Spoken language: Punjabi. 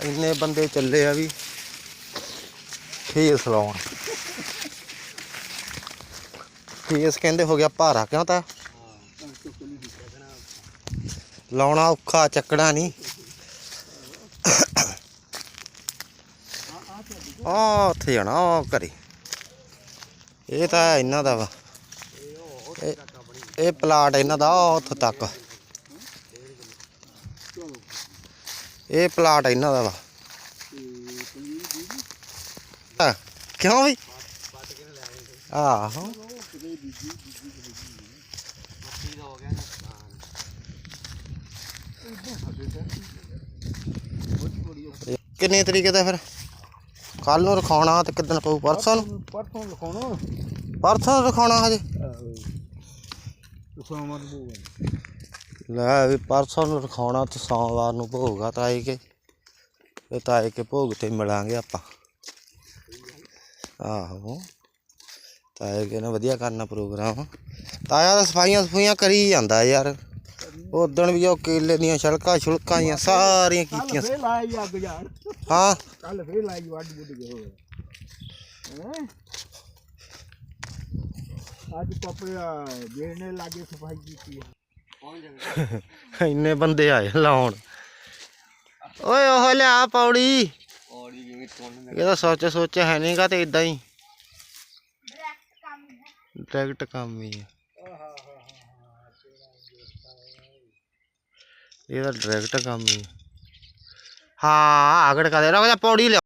ਇੰਨੇ ਬੰਦੇ ਚੱਲੇ ਆ ਵੀ ਫੇਸ ਲਾਉਣ। ਫੇਸ ਕਹਿੰਦੇ ਹੋ ਗਿਆ ਭਾਰਾ, ਕਿਉਂ ਤਾਂ? ਲਾਉਣਾ ਔਖਾ, ਚੱਕਣਾ ਨਹੀਂ। ਆ ਉੱਥੇ ਜਾਣਾ ਉਹ ਘਰੇ। ਇਹ ਤਾਂ ਇਹਨਾਂ ਦਾ ਵਾ। ਇਹ- ਪਲਾਟ ਇਹਨਾਂ ਦਾ ਉੱਥੇ ਤੱਕ। ਇਹ ਪਲਾਟ ਇਹਨਾਂ ਦਾ ਵਾ। ਕਿਉਂ ਵੀ ਆਹੋ। ਕਿੰਨੇ ਤਰੀਕੇ ਦਾ ਫਿਰ? ਕੱਲ ਨੂੰ ਰਖਾਉਣਾ ਤੇ ਕਿਦਨ ਪਊ? ਪਰਸੋਂ ਨੂੰ? ਪਰਸੋਂ ਲਿਖਾਉਣਾ ਪਰਸੋਂ ਰਖਾਉਣਾ ਹਜੇ? ਸੋਮਵਾਰ ਨੂੰ ਲੈ ਵੀ ਪਰਸੋਂ ਨੂੰ ਰਖਾਉਣਾ ਤੇ ਸੋਮਵਾਰ ਨੂੰ ਭੋਗ ਆ ਤਾਏ ਕੇ। ਤੇ ਤਾਏ ਕੇ ਭੋਗ ਤੇ ਮਿਲਾਂਗੇ ਆਪਾਂ। ਆਹੋ। ਤਾਏ ਕੇ ਨੇ ਵਧੀਆ ਕਰਨਾ ਪ੍ਰੋਗਰਾਮ। ਤਾਇਆ ਤਾਂ ਸਫਾਈਆਂ ਸਫਾਈਆਂ ਕਰੀ ਜਾਂਦਾ ਯਾਰ। ਉਦਣ ਵੀ ਉਹ ਕੇਲੇ ਦੀਆਂ ਛਲਕਾਂ ਛੁਲਕਾਂ ਦੀਆਂ ਸਾਰੀਆਂ ਕੀਤੀਆਂ ਫੇਰ ਲਾਈ ਅੱਗ ਯਾਰ। ਹਾਂ। ਕੱਲ ਫੇਰ ਲਾਈ ਵੱਡ ਬੁੱਢ ਗਏ ਹੋਏ ਹੈਂ? ਅੱਜ ਪਪੜਾ ਜੇਣੇ ਲਾਗੇ ਸਫ਼ਾਈ ਕੀਤੀ ਹੈ ਇੰਨੇ ਬੰਦੇ ਆਏ ਲਾਉਣ ਓਏ ਉਹ ਲਿਆ ਪੌੜੀ ਔੜੀ ਜਿਵੇਂ ਟੁੰਨ ਇਹ ਤਾਂ ਸੋਚ ਸੋਚ ਹੈ ਨਹੀਂਗਾ ਤੇ ਇਦਾਂ ਹੀ ਡਾਇਰੈਕਟ ਕੰਮ ਹੀ ਹੈ ਇਹ ਤਾਂ ਡਾਇਰੈਕਟ ਕੰਮ ਹੀ ਹੈ। ਹਾਂ ਆਗੜ ਕਾ ਦੇ ਰੋ ਜਾ ਪੌੜੀ ਲਿਆ